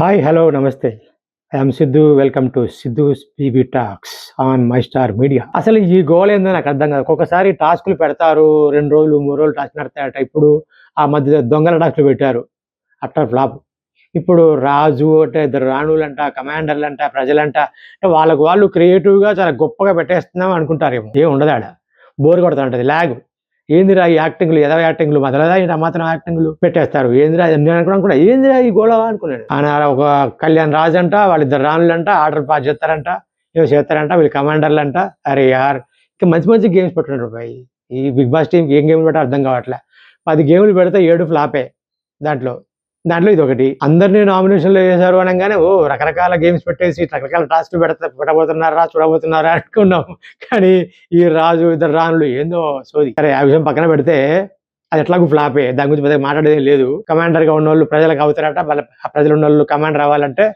Hi hello నమస్తే I'm Siddhu welcome to Siddhu PB talks on my star media అసలు ఈ goal ఏందో నాకు అర్థం కాదు. ఒక్కొక్కసారి టాస్కులు పెడతారు రెండు రోజులు మూడు రోజులు టాస్క్ నడతాయట. ఇప్పుడు ఆ మధ్య దొంగల టాస్కులు పెట్టారు. Utter flop. ఇప్పుడు రాజు అంటే ఇద్దరు రాణులంట కమాండర్లు అంట ప్రజలంట అంటే వాళ్ళకు వాళ్ళు క్రియేటివ్గా చాలా గొప్పగా పెట్టేస్తున్నాం అనుకుంటారేమో. ఏం ఉండదు ఆడ. బోర్ కొడతా ఉంటుంది ల్యాగ్ ఏందిరా ఈ యాక్టింగ్లు? ఎదవ యాక్టింగ్లు? మొదలదా ఈ మాత్రం యాక్టింగ్లు పెట్టేస్తారు. ఏందిరా నేను అనుకున్నాను కూడా ఏందిరా ఈ గొడవ అనుకున్నాడు. ఆయన ఒక కళ్యాణ్ రాజు అంట వాళ్ళిద్దరు రాణులంట ఆర్డర్ పాస్ చేస్తారంట ఏదో చేస్తారంట వీళ్ళు కమాండర్లు అంట. అరే యార్ ఇంకా మంచి మంచి గేమ్స్ పెట్టున్నారు భాయ్ ఈ బిగ్ బాస్ టీం ఏం గేమ్లు పెట్టా అర్థం కావట్లే. పది గేమ్లు పెడితే ఏడు ఫ్లాపే దాంట్లో. దాంట్లో ఇది ఒకటి అందరినీ నామినేషన్లో వేశారు అనగానే ఓ రకరకాల గేమ్స్ పెట్టేసి రకరకాల టాస్క్లు పెడతా పెట్టబోతున్నారా చూడబోతున్నారా అనుకున్నాం. కానీ ఈ రాజు ఇద్దరు రానులు ఏందో సోది. సరే ఆ విషయం పక్కన పెడితే అది ఎట్లాగూ ఫ్లాపే. దాని గురించి పెద్దగా మాట్లాడేది లేదు. కమాండర్గా ఉన్న వాళ్ళు ప్రజలకు అవుతారట. వాళ్ళ ప్రజలు ఉన్న వాళ్ళు కమాండర్ అవ్వాలంటే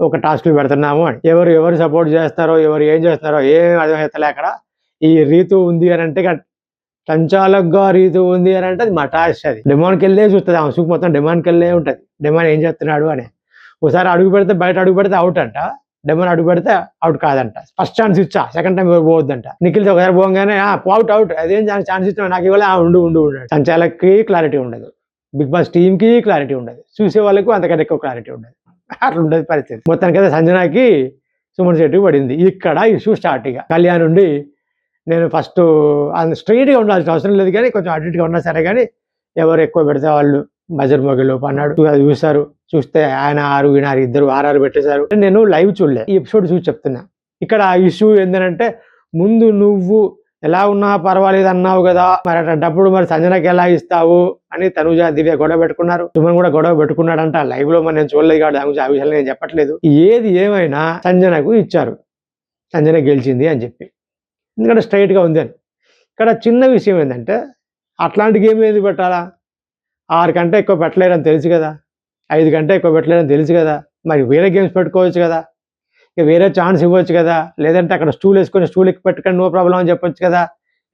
ఒక టాస్క్లు పెడుతున్నాము అని. ఎవరు ఎవరు సపోర్ట్ చేస్తారో ఎవరు ఏం చేస్తున్నారో ఏం అర్థమవుతలే అక్కడ. ఈ రీతు ఉంది అని అంటే సంచాలకుగా రీతి ఉంది అని అంటే అది మా అది. డెమాన్కి వెళ్ళే చూస్తుంది ఆమె. సూప్ మొత్తం డెమాన్కి వెళ్ళే ఉంటుంది. డెమాన్ ఏం చేస్తున్నాడు అని. ఒకసారి అడుగు పెడితే బయట అడుగు పెడితే అవుట్ అంట. డెమన్ అడుగు పెడితే అవుట్ కాదంట. ఫస్ట్ ఛాన్స్ ఇచ్చా. సెకండ్ టైం పోవద్దంట. నిఖిల్తో ఒకసారి పోగానే అవుట్ అవుట్ అదేం ఛాన్స్ ఇచ్చిన నాకు ఇవ్వాలి. ఆ, ఉండు ఉండు ఉండు. సంచాలకి క్లారిటీ ఉండదు. బిగ్ బాస్ టీంకి క్లారిటీ ఉండదు. చూసే వాళ్ళకు అంతకంటే ఎక్కువ క్లారిటీ ఉండదు. అట్లా ఉండదు పరిస్థితి. మొత్తానికైతే సంజనాకి సుమన్ శెట్టి పడింది. ఇక్కడ ఇష్యూ స్టార్ట్ ఇక. కళ్యాణ్ నుండి నేను ఫస్ట్ అంత స్ట్రైట్గా ఉండాల్సిన అవసరం లేదు కానీ కొంచెం అటు ఇటుగా ఉన్నా సరే కానీ ఎవరు ఎక్కువ పెడితే వాళ్ళు బజర్ లోపు అన్నాడు అది చూశారు చూస్తే ఆయన ఆరు ఈయన ఇద్దరు ఆరు పెట్టేశారు. నేను లైవ్ చూడలే. ఈ ఎపిసోడ్ చూసి చెప్తున్నా. ఇక్కడ ఇష్యూ ఏంటంటే ముందు నువ్వు ఎలా ఉన్నా పర్వాలేదు అన్నావు కదా మరి అటప్పుడు మరి సంజనకి ఎలా ఇస్తావు అని తనుజ దివ్య గొడవ పెట్టుకున్నారు. సుమన్ కూడా గొడవ పెట్టుకున్నాడంట. లైవ్లో మరి నేను చూడలేదు కాబట్టి దాని గురించి ఆ విషయాలు నేను చెప్పట్లేదు. ఏది ఏమైనా సంజనకు ఇచ్చారు. సంజన గెలిచింది అని చెప్పి. ఎందుకంటే స్ట్రైట్గా గా ఉంది అని. ఇక్కడ చిన్న విషయం ఏంటంటే అట్లాంటి గేమ్ ఏది పెట్టాలా? ఆరు కంటే ఎక్కువ పెట్టలేరని తెలుసు కదా. ఐదు కంటే ఎక్కువ పెట్టలేరని తెలుసు కదా. మరి వేరే గేమ్స్ పెట్టుకోవచ్చు కదా. ఇక వేరే ఛాన్స్ ఇవ్వచ్చు కదా. లేదంటే అక్కడ స్టూల్ వేసుకొని స్టూల్ ఎక్కి పెట్టుకొని నో ప్రాబ్లం అని చెప్పొచ్చు కదా.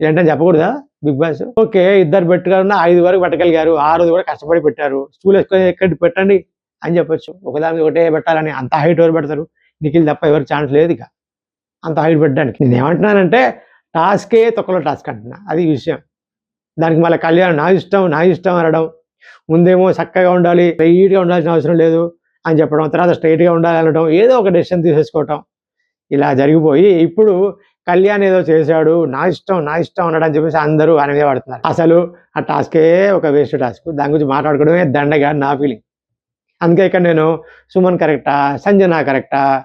ఇదంటే చెప్పకూడదా? Big Boss? ఓకే ఇద్దరు పెట్టుకున్న ఐదు వరకు పెట్టగలిగారు. ఆరు కూడా కష్టపడి పెట్టారు. స్టూల్ వేసుకొని ఎక్కడి పెట్టండి అని చెప్పొచ్చు. ఒకదాని ఒకటే పెట్టాలని అంత హైట్ ఎవరు పెడతారు? నిఖిల్ తప్ప ఎవరికి ఛాన్స్ లేదు ఇక. అంత హైట్ పెట్టడానికి. నేను ఏమంటున్నానంటే టాస్కే తొక్కలో టాస్క్ అంటున్నా. అది విషయం. దానికి మళ్ళీ కళ్యాణం నా ఇష్టం నా ఇష్టం అనడం. ముందేమో చక్కగా ఉండాలి స్ట్రైట్గా ఉండాల్సిన అవసరం లేదు అని చెప్పడం తర్వాత స్ట్రైట్గా ఉండాలి అనడం ఏదో ఒక డెసిషన్ తీసేసుకోవటం. ఇలా జరిగిపోయి ఇప్పుడు కళ్యాణ్ ఏదో చేశాడు నా ఇష్టం నా ఇష్టం అనడం అని చెప్పేసి అందరూ ఆయన పడుతున్నారు. అసలు ఆ టాస్కే ఒక వేస్ట్ టాస్క్. దాని గురించి మాట్లాడుకోవడమే దండగా నా ఫీలింగ్. అందుకే ఇక్కడ నేను సుమన్ కరెక్టా సంజన కరెక్టా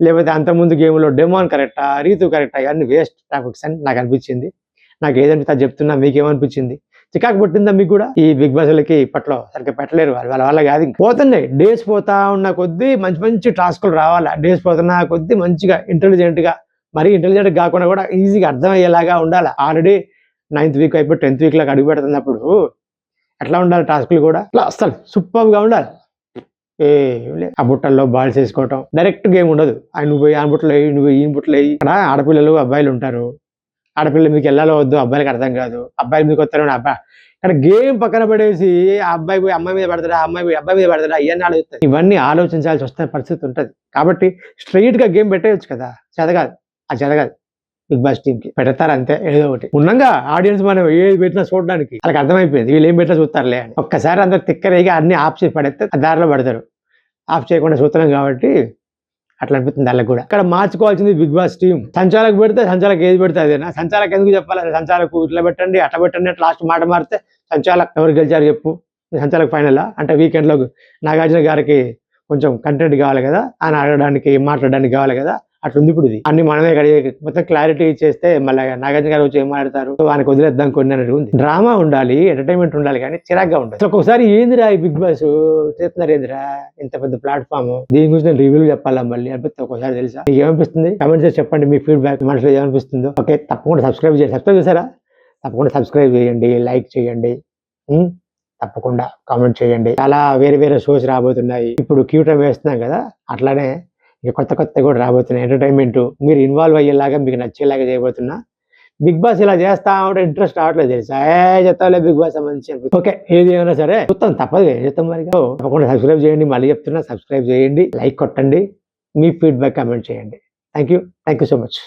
లేకపోతే అంతకుముందు గేమ్లో డెమాన్ కరెక్టా రీతు కరెక్టా ఇవన్నీ వేస్ట్ టాపిక్స్ అని నాకు అనిపించింది. నాకు ఏదంటే అది చెప్తున్నా మీకేమనిపించింది? చికాకు పుట్టిందా మీకు కూడా? ఈ బిగ్ బాస్లకి ఇప్పట్లో సరిగ్గా పెట్టలేరు వాళ్ళు. వాళ్ళ వల్ల కాదు పోతున్నాయి. డేస్ పోతా ఉన్న కొద్దీ మంచి మంచి టాస్కులు రావాలా? డేస్ పోతున్న కొద్దీ మంచిగా ఇంటెలిజెంట్గా మరీ ఇంటెలిజెంట్ కాకుండా కూడా ఈజీగా అర్థమయ్యేలాగా ఉండాలి? ఆల్రెడీ నైన్త్ వీక్ అయిపోయి టెన్త్ వీక్ లాగా అడుగు పెడుతున్నప్పుడు ఎట్లా ఉండాలి టాస్కులు కూడా? అట్లా అసలు సూపర్గా ఉండాలి. ఏ ఆ బుట్టల్లో బాల్స్ వేసుకోవటం. డైరెక్ట్ గేమ్ ఉండదు. ఆయన నువ్వు పోయి ఆ బుట్టలు నువ్వు ఈ బుట్టలు వేయి. ఇక్కడ ఆడపిల్లలు అబ్బాయిలు ఉంటారు. ఆడపిల్ల మీకు వెళ్ళాలో వద్దు అబ్బాయిలకు అర్థం కాదు. అబ్బాయి మీకు వస్తారు అబ్బాయి ఇక్కడ గేమ్ పక్కన పడేసి ఆ అబ్బాయి పోయి అమ్మాయి మీద పడతాడా ఆ అమ్మాయి పోయి అబ్బాయి మీద పడతాడా ఇవన్నీ ఆలోచిస్తారు. ఇవన్నీ ఆలోచించాల్సి వస్తున్న పరిస్థితి ఉంటుంది. కాబట్టి స్ట్రైట్గా గేమ్ పెట్టేయచ్చు కదా. చదగాదు అది చదగాదు బిగ్ బాస్ టీమ్కి పెడతారు అంతే ఏదో ఒకటి. ఉన్నంగా ఆడియన్స్ మనం ఏది పెట్టినా చూడడానికి. వాళ్ళకి అర్థమైపోయింది వీళ్ళు ఏం పెట్టినా చూస్తారులే అని. ఒక్కసారి అందరు తిక్కరేగి అన్ని ఆఫ్ చేసి పడేస్తే దారిలో పడతారు. ఆఫ్ చేయకుండా చూస్తున్నాం కాబట్టి అట్లా అనిపిస్తుంది వాళ్ళకి కూడా. ఇక్కడ మార్చుకోవాల్సింది బిగ్ బాస్ టీం సంచాలకు పెడితే సంచాలకు ఏది పెడితే అదేనా సంచాలకు ఎందుకు చెప్పాలి? సంచాలకు ఇట్లా పెట్టండి అట్లా పెట్టండి అట్లా లాస్ట్ మాట మారితే సంచాలకు ఎవరు గెలిచారు చెప్పు. సంచాలకు ఫైనల్? అంటే వీకెండ్లో నాగార్జున గారికి కొంచెం కంటెంట్ కావాలి కదా? ఆయన అడగడానికి మాట్లాడడానికి కావాలి కదా? అట్లుంది ఇప్పుడు ఇది. అన్ని మనమే కడిగే మొత్తం క్లారిటీ ఇచ్చేస్తే మళ్ళీ నాగార్జున గారు వచ్చి ఏం మాట్లాడతారు? ఆయనకు వదిలేద్దాం కొన్ని అనేది ఉంది. డ్రామా ఉండాలి ఎంటర్టైన్మెంట్ ఉండాలి కానీ చిరాగ్గా ఉండాలి. ఒక్కొక్కసారి ఏందిరా ఈ బిగ్ బాస్? చేస్తున్నారు ఏందిరా? ఇంత పెద్ద ప్లాట్ఫామ్ దీని గురించి నేను రివ్యూలు చెప్పాలా మళ్ళీ? అనిపిస్తే ఒకసారి తెలుసా? మీకు ఏమనిపిస్తుంది? కమెంట్ చేసి చెప్పండి మీ ఫీడ్బ్యాక్ మనసులో ఏమనిపిస్తుందో. ఓకే తప్పకుండా సబ్స్క్రైబ్ చేయండి. సబ్స్క్రైబ్ చేశారా? తప్పకుండా సబ్స్క్రైబ్ చేయండి లైక్ చేయండి తప్పకుండా కామెంట్ చేయండి. చాలా వేరే వేరే షోస్ రాబోతున్నాయి. ఇప్పుడు క్యూ వేస్తున్నాం కదా అట్లానే ఇక కొత్త కొత్త కూడా రాబోతున్నాయి. ఎంటర్టైన్మెంట్ మీరు ఇన్వాల్వ్ అయ్యేలాగా మీకు నచ్చేలాగా చేయబోతున్నా. బిగ్ బాస్ ఇలా చేస్తా ఉంటే ఇంట్రెస్ట్ రావట్లేదు తెలుసా? ఏ చెప్తాలే బిగ్ బాస్ సంబంధించి ఓకే ఏది ఏమైనా సరే మొత్తం తప్పదు ఏం చెప్తాం మరి? తప్పకుండా సబ్స్క్రైబ్ చేయండి మళ్ళీ చెప్తున్నా సబ్స్క్రైబ్ చేయండి లైక్ కొట్టండి మీ ఫీడ్బ్యాక్ కామెంట్ చేయండి. Thank you thank you so much